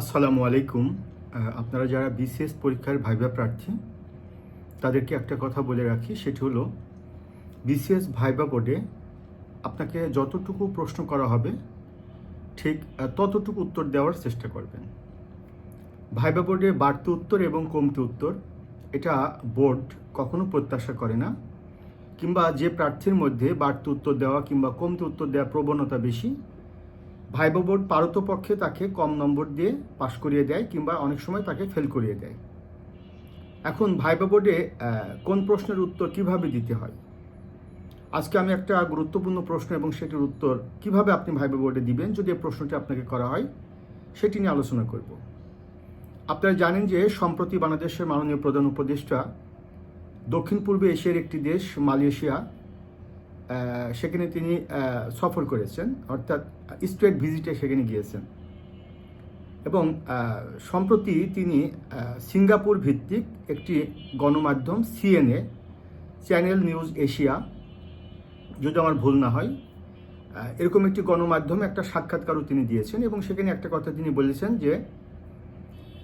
আসসালামু আলাইকুম। আপনারা যারা বিসিএস পরীক্ষার ভাইবা প্রার্থী, তাদেরকে একটা কথা বলে রাখি, সেটি হলো, বিসিএস ভাইবা বোর্ডে আপনাকে যতটুকু প্রশ্ন করা হবে, ঠিক ততটুকু উত্তর দেওয়ার চেষ্টা করবেন। ভাইবা বোর্ডে বাড়তি উত্তর এবং কমতি উত্তর, এটা বোর্ড কখনো প্রত্যাশা করে না, কিংবা যে প্রার্থীর মধ্যে বাড়তি উত্তর দেওয়া কিংবা কমতি উত্তর দেওয়ার প্রবণতা বেশি ভাইবা বোর্ড পারতপক্ষে তাকে কম নম্বর দিয়ে পাশ করিয়ে দেয় কিংবা অনেক সময় তাকে ফেল করিয়ে দেয়। এখন ভাইবা বোর্ডে কোন প্রশ্নের উত্তর কীভাবে দিতে হয়? আজকে আমি একটা গুরুত্বপূর্ণ প্রশ্ন এবং সেটির উত্তর কীভাবে আপনি ভাইবা বোর্ডে দিবেন যদি এই প্রশ্নটি আপনাকে করা হয়, সেটি নিয়ে আলোচনা করব। আপনারা জানেন যে সম্প্রতি বাংলাদেশের মাননীয় প্রধান উপদেষ্টা দক্ষিণ পূর্ব এশিয়ার একটি দেশ, মালয়েশিয়া সেখানে তিনি সফর করেছেন, অর্থাৎ স্টেট ভিজিটে সেখানে গিয়েছেন। এবং সম্প্রতি তিনি সিঙ্গাপুর ভিত্তিক একটি গণমাধ্যম সিএনএ চ্যানেল নিউজ এশিয়া যদি আমার ভুল না হয় এরকম একটি গণমাধ্যমে, একটা সাক্ষাৎকারও তিনি দিয়েছেন এবং সেখানে একটা কথা তিনি বলেছেন যে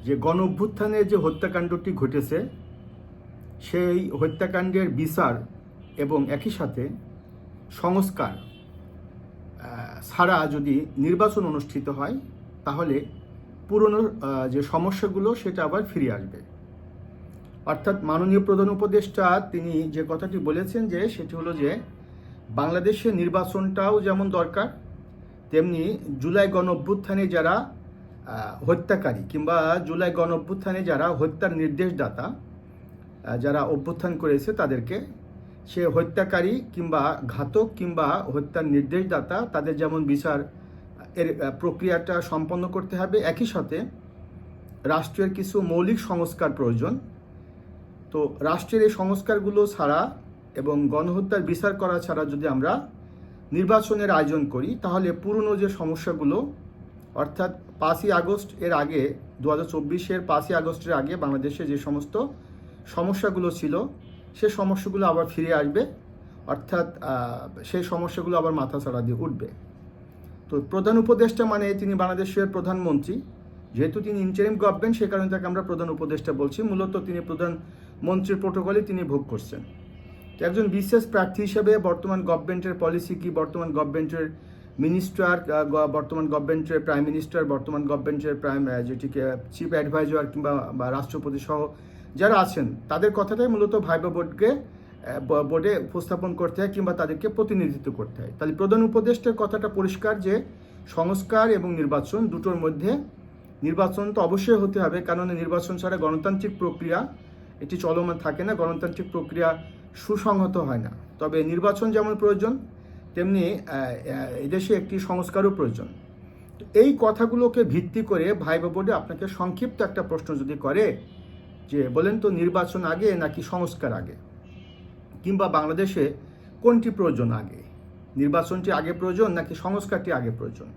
যে গণ অভ্যুত্থানে যে হত্যাকাণ্ডটি ঘটেছে, সেই হত্যাকাণ্ডের বিচার এবং একই সাথে সংস্কার ছাড়া যদি নির্বাচন অনুষ্ঠিত হয়, তাহলে পুরনো যে সমস্যাগুলো, সেটা আবার ফিরে আসবে। অর্থাৎ মাননীয় প্রধান উপদেষ্টা, তিনি যে কথাটি বলেছেন যে, সেটি হলো যে বাংলাদেশের নির্বাচনটাও যেমন দরকার, তেমনি জুলাই গণ অভ্যুত্থানে যারা হত্যাকারী কিংবা জুলাই গণ অভ্যুত্থানে যারা হত্যার নির্দেশদাতা যারা অভ্যুত্থান করেছে, তাদেরকে সে হত্যাকারী কিংবা ঘাতক কিংবা হত্যার নির্দেশদাতা, তাদের যেমন বিচার, এর প্রক্রিয়াটা সম্পন্ন করতে হবে, একই সাথে রাষ্ট্রের কিছু মৌলিক সংস্কার প্রয়োজন। তো রাষ্ট্রের এই সংস্কারগুলো ছাড়া এবং গণহত্যার বিচার করা ছাড়া যদি আমরা নির্বাচনের আয়োজন করি, তাহলে পুরনো যে সমস্যাগুলো, অর্থাৎ পাঁচই আগস্ট এর আগে দু হাজার চব্বিশের পাঁচই আগস্টের আগে বাংলাদেশে যে সমস্ত সমস্যাগুলো ছিল সে সমস্যাগুলো আবার ফিরে আসবে, অর্থাৎ সেই সমস্যাগুলো আবার মাথা ছাড়া দিয়ে উঠবে। তো প্রধান উপদেষ্টা মানে তিনি বাংলাদেশের প্রধানমন্ত্রী। যেহেতু তিনি ইন্টারিম গভর্নমেন্ট সে কারণে তাকে আমরা প্রধান উপদেষ্টা বলছি। মূলত তিনি প্রধানমন্ত্রীর প্রোটোকলে তিনি ভোগ করছেন। তো একজন বিশেষ প্রার্থী হিসেবে বর্তমান গভর্নমেন্টের পলিসি কি? বর্তমান গভর্নমেন্টের মিনিস্টার বর্তমান গভর্নমেন্টের প্রাইম মিনিস্টার বর্তমান গভর্নমেন্টের প্রাইম যেটিকে চিফ অ্যাডভাইজার কিংবা রাষ্ট্রপতি সহ যারা আছেন, তাদের কথাটাই মূলত ভাইবা বোর্ডকে বোর্ডে উপস্থাপন করতে হয় কিংবা তাদেরকে প্রতিনিধিত্ব করতে হয়। তাহলে প্রধান উপদেষ্টার কথাটা পরিষ্কার যে, সংস্কার এবং নির্বাচন দুটোর মধ্যে নির্বাচন তো অবশ্যই হতে হবে কারণ নির্বাচন ছাড়া গণতান্ত্রিক প্রক্রিয়া এটি চলমান থাকে না, গণতান্ত্রিক প্রক্রিয়া সুসংহত হয় না। তবে নির্বাচন যেমন প্রয়োজন, তেমনি এদেশে একটি সংস্কারও প্রয়োজন। এই কথাগুলোকে ভিত্তি করে ভাইবা বোর্ডে আপনাকে সংক্ষিপ্ত একটা প্রশ্ন যদি করে যে বলেন তো নির্বাচন আগে নাকি সংস্কার আগে? কিংবা বাংলাদেশে কোনটি প্রয়োজন আগে? নির্বাচনটি আগে প্রয়োজন নাকি সংস্কারটি আগে প্রয়োজন?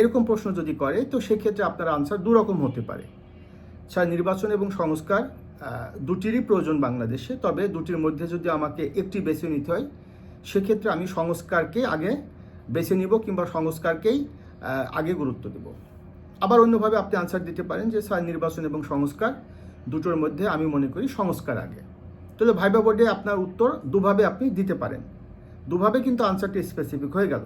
এরকম প্রশ্ন যদি করে, তো সেক্ষেত্রে আপনার আনসার দুরকম হতে পারে। আচ্ছা নির্বাচন এবং সংস্কার দুটিরই প্রয়োজন বাংলাদেশে, তবে দুটির মধ্যে যদি আমাকে একটি বেছে নিতে হয়, সেক্ষেত্রে আমি সংস্কারকে আগে বেছে নিব কিংবা সংস্কারকেই আগে গুরুত্ব দেব। আবার অন্যভাবে আপনি আনসার দিতে পারেন যে, স্যার, নির্বাচন এবং সংস্কার দুটোর মধ্যে আমি মনে করি সংস্কার আগে। তাহলে ভাইবা বোর্ডে আপনার উত্তর দুভাবে আপনি দিতে পারেন। দুভাবে কিন্তু আনসারটি স্পেসিফিক হয়ে গেল।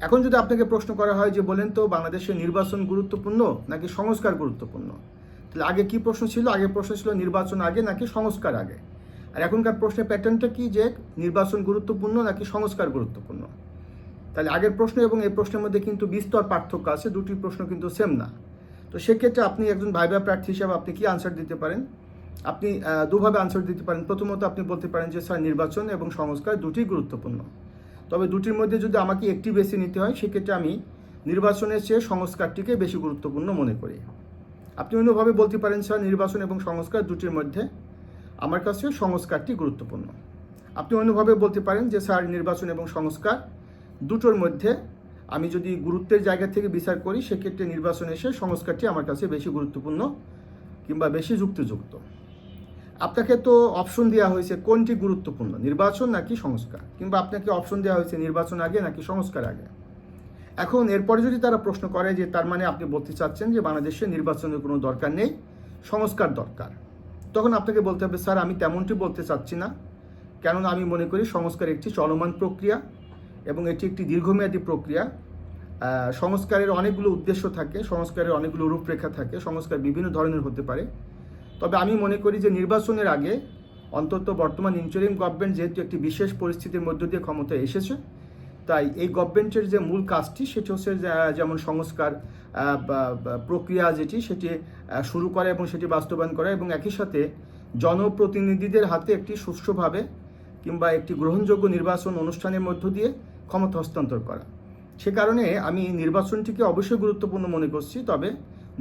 এখন যদি আপনাকে প্রশ্ন করা হয় যে বলেন তো বাংলাদেশে নির্বাচন গুরুত্বপূর্ণ নাকি সংস্কার গুরুত্বপূর্ণ? তাহলে আগে কি প্রশ্ন ছিল? আগে প্রশ্ন ছিল নির্বাচন আগে নাকি সংস্কার আগে? আর এখনকার প্রশ্নের প্যাটার্নটা কি যে নির্বাচন গুরুত্বপূর্ণ নাকি সংস্কার গুরুত্বপূর্ণ? তাহলে আগের প্রশ্ন এবং এই প্রশ্নের মধ্যে কিন্তু বিস্তর পার্থক্য আছে, দুটি প্রশ্ন কিন্তু সেম না। তো সেক্ষেত্রে আপনি একজন ভাইবা প্রার্থী হিসাবে আপনি কি আনসার দিতে পারেন? আপনি দুভাবে আনসার দিতে পারেন। প্রথমত আপনি বলতে পারেন যে, স্যার, নির্বাচন এবং সংস্কার দুটি গুরুত্বপূর্ণ। তবে দুটির মধ্যে যদি আমাকে একটি বেশি নিতে হয়, সেক্ষেত্রে আমি নির্বাচনের চেয়ে সংস্কারটিকে বেশি গুরুত্বপূর্ণ মনে করি। আপনি অন্যভাবে বলতে পারেন, স্যার, নির্বাচন এবং সংস্কার দুটির মধ্যে আমার কাছে সংস্কারটি গুরুত্বপূর্ণ। আপনি অন্যভাবে বলতে পারেন যে, স্যার, নির্বাচন এবং সংস্কার দুটোর মধ্যে আমি যদি গুরুত্বের জায়গা থেকে বিচার করি, সেক্ষেত্রে নির্বাচন এসে সংস্কারটি আমার কাছে বেশি গুরুত্বপূর্ণ কিংবা বেশি যুক্তিযুক্ত। আপনাকে তো অপশন দেওয়া হয়েছে কোনটি গুরুত্বপূর্ণ, নির্বাচন নাকি সংস্কার? কিংবা আপনাকে অপশন দেওয়া হয়েছে নির্বাচন আগে নাকি সংস্কার আগে? এখন এরপরে যদি তারা প্রশ্ন করে যে তার মানে আপনি বলতে চাচ্ছেন যে বাংলাদেশে নির্বাচনের কোনো দরকার নেই, সংস্কার দরকার, তখন আপনাকে বলতে হবে, স্যার, আমি তেমনটি বলতে চাচ্ছি না। কেননা আমি মনে করি সংস্কার একটি চলমান প্রক্রিয়া। এবং এটি একটি দীর্ঘমেয়াদী প্রক্রিয়া। সংস্কারের অনেকগুলো উদ্দেশ্য থাকে, সংস্কারের অনেকগুলো রূপরেখা থাকে, সংস্কার বিভিন্ন ধরনের হতে পারে। তবে আমি মনে করি যে নির্বাচনের আগে অন্তত বর্তমান ইন্টারিম গভর্নমেন্ট যেহেতু একটি বিশেষ পরিস্থিতির মধ্য দিয়ে ক্ষমতায় এসেছে, তাই এই গভর্নমেন্টের যে মূল কাজটি সেটি হচ্ছে যেমন সংস্কার প্রক্রিয়া যেটি, সেটি শুরু করে এবং সেটি বাস্তবায়ন করা এবং একই সাথে জনপ্রতিনিধিদের হাতে একটি সুষ্ঠুভাবে কিংবা একটি গ্রহণযোগ্য নির্বাচন অনুষ্ঠানের মধ্য দিয়ে ক্ষমতা হস্তান্তর করা। সে কারণে আমি নির্বাচনটিকে অবশ্যই গুরুত্বপূর্ণ মনে করছি, তবে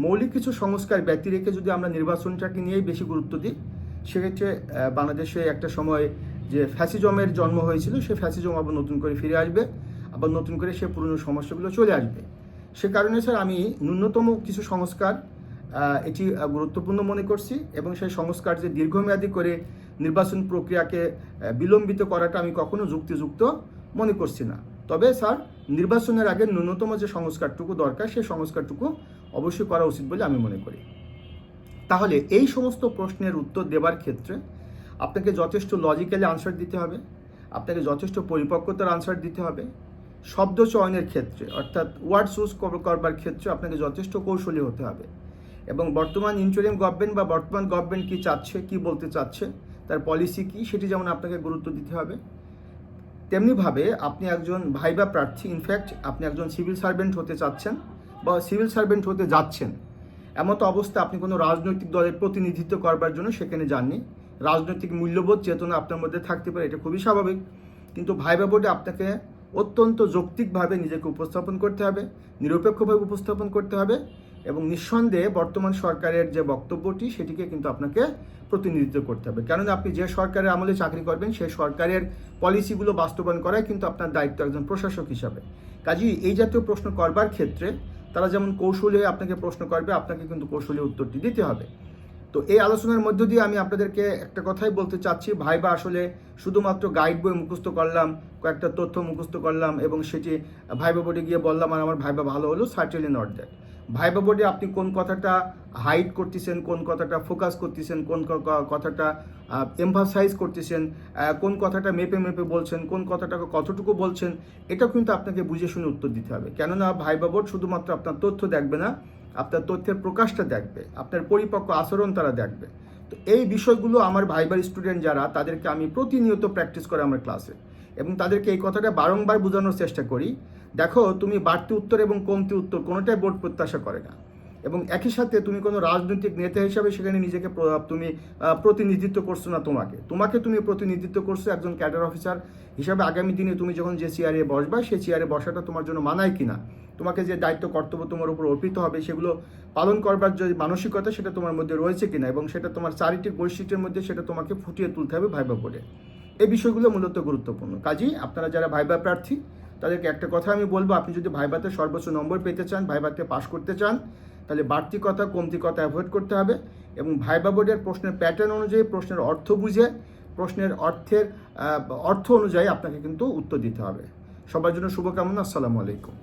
মৌলিক কিছু সংস্কার ব্যতি রেখে যদি আমরা নির্বাচনটাকে নিয়েই বেশি গুরুত্ব দিই, সেক্ষেত্রে বাংলাদেশে একটা সময় যে ফ্যাসিজমের জন্ম হয়েছিল, সে ফ্যাসিজম আবার নতুন করে ফিরে আসবে, আবার নতুন করে সে পুরনো সমস্যাগুলো চলে আসবে। সে কারণে, স্যার, আমি ন্যূনতম কিছু সংস্কার এটি গুরুত্বপূর্ণ মনে করছি এবং সেই সংস্কার যে দীর্ঘমেয়াদী করে নির্বাচন প্রক্রিয়াকে বিলম্বিত করাটা আমি কখনো যুক্তিযুক্ত মনে করছি না। তবে স্যার, নির্বাচনের আগে ন্যূনতম যে সংস্কারটুকু দরকার, সেই সংস্কারটুকু অবশ্যই করা উচিত বলে আমি মনে করি। তাহলে এই সমস্ত প্রশ্নের উত্তর দেওয়ার ক্ষেত্রে আপনাকে যথেষ্ট লজিক্যালি আনসার দিতে হবে, আপনাকে যথেষ্ট পরিপক্কতার আনসার দিতে হবে। শব্দ চয়নের ক্ষেত্রে, অর্থাৎ ওয়ার্ড চুজ করবার ক্ষেত্রে আপনাকে যথেষ্ট কৌশলী হতে হবে। এবং বর্তমান ইন্টারিম গভর্নমেন্ট বা বর্তমান গভর্নমেন্ট কি চাচ্ছে, কি বলতে চাচ্ছে, তার পলিসি কি, সেটি যেমন আপনাকে গুরুত্ব দিতে হবে তেমনিভাবে আপনি একজন ভাইবা প্রার্থী ইনফ্যাক্ট আপনি একজন সিভিল সার্ভেন্ট হতে চাচ্ছেন বা সিভিল সার্ভেন্ট হতে যাচ্ছেন। এমতো অবস্থা আপনি কোনো রাজনৈতিক দলের প্রতিনিধিত্ব করবার জন্য সেখানে যাননি। রাজনৈতিক মূল্যবোধ, চেতনা আপনার মধ্যে থাকতে পারে, এটা খুবই স্বাভাবিক। কিন্তু ভাইবা বোর্ডে আপনাকে অত্যন্ত যৌক্তিকভাবে নিজেকে উপস্থাপন করতে হবে, নিরপেক্ষভাবে উপস্থাপন করতে হবে। এবং নিঃসন্দেহে বর্তমান সরকারের যে বক্তব্যটি, সেটিকে কিন্তু আপনাকে প্রতিনিধিত্ব করতে হবে। কেননা আপনি যে সরকারের আমলে চাকরি করবেন, সেই সরকারের পলিসিগুলো বাস্তবায়ন করাই কিন্তু আপনার দায়িত্ব একজন প্রশাসক হিসাবে। কাজেই এই জাতীয় প্রশ্ন করবার ক্ষেত্রে তারা যেমন কৌশলে আপনাকে প্রশ্ন করবে, আপনাকে কিন্তু কৌশলী উত্তরটি দিতে হবে। তো এই আলোচনার মধ্য দিয়ে আমি আপনাদেরকে একটা কথাই বলতে চাচ্ছি। ভাইবা আসলে শুধুমাত্র গাইড বই মুখস্থ করলাম, কয়েকটা তথ্য মুখস্থ করলাম এবং সেটি ভাইবা বোর্ডে গিয়ে বললাম, আর আমার ভাইবা ভালো হলো সার্টেলি নট দ্যাট ভাইবা বোর্ডে আপনি কোন কথাটা হাইড করতেছেন, কোন কথাটা ফোকাস করতেছেন, কোন কথাটা এমফাসাইজ করতেছেন কোন কথাটা মেপে মেপে বলছেন, কোন কথাটাকে কতটুকু বলছেন এটা কিন্তু আপনাকে বুঝে শুনে উত্তর দিতে হবে। কেননা ভাইবা বোর্ড শুধুমাত্র আপনার তথ্য দেখবে না, আপনার তথ্যের প্রকাশটা দেখবে, আপনার পরিপক্ক আচরণ তারা দেখবে। তো এই বিষয়গুলো আমার ভাইবার স্টুডেন্ট যারা, তাদেরকে আমি প্রতিনিয়ত প্র্যাকটিস করে আমার ক্লাসে এবং তাদেরকে এই কথাটা বারংবার বোঝানোর চেষ্টা করি। দেখো, তুমি বাড়তি উত্তর এবং কমতি উত্তর কোনোটাই বোর্ড প্রত্যাশা করে না। এবং একই সাথে তুমি কোনো রাজনৈতিক নেতা হিসাবে সেখানে নিজেকে তুমি প্রতিনিধিত্ব করছ না তোমাকে। তোমাকে তুমি প্রতিনিধিত্ব করছ একজন ক্যাডার অফিসার হিসাবে আগামী দিনে তুমি যখন যে চেয়ারে বসবা সেই চেয়ারে বসাটা তোমার জন্য মানায় কিনা? তোমাকে যে দায়িত্ব, কর্তব্য তোমার উপর অর্পিত হবে, সেগুলো পালন করবার যে মানসিকতা, সেটা তোমার মধ্যে রয়েছে কিনা? এবং সেটা তোমার চারিটির বৈশিষ্ট্যের মধ্যে সেটা তোমাকে ফুটিয়ে তুলতে হবে ভাইবা বোর্ডে। এই বিষয়গুলো মূলত গুরুত্বপূর্ণ। কাজেই আপনারা যারা ভাইবা প্রার্থী, তাদেরকে একটা কথা আমি বলব, আপনি যদি ভাইবাতে সর্বোচ্চ নম্বর পেতে চান, ভাইবাতে পাশ করতে চান, তাহলে বাড়তি কথা, কমতি কথা অ্যাভয়েড করতে হবে এবং ভাইবা বোর্ডের প্রশ্নের প্যাটার্ন অনুযায়ী, প্রশ্নের অর্থ বুঝে, প্রশ্নের অর্থের অর্থ অনুযায়ী আপনাকে কিন্তু উত্তর দিতে হবে। সবার জন্য শুভকামনা, আসসালামু আলাইকুম।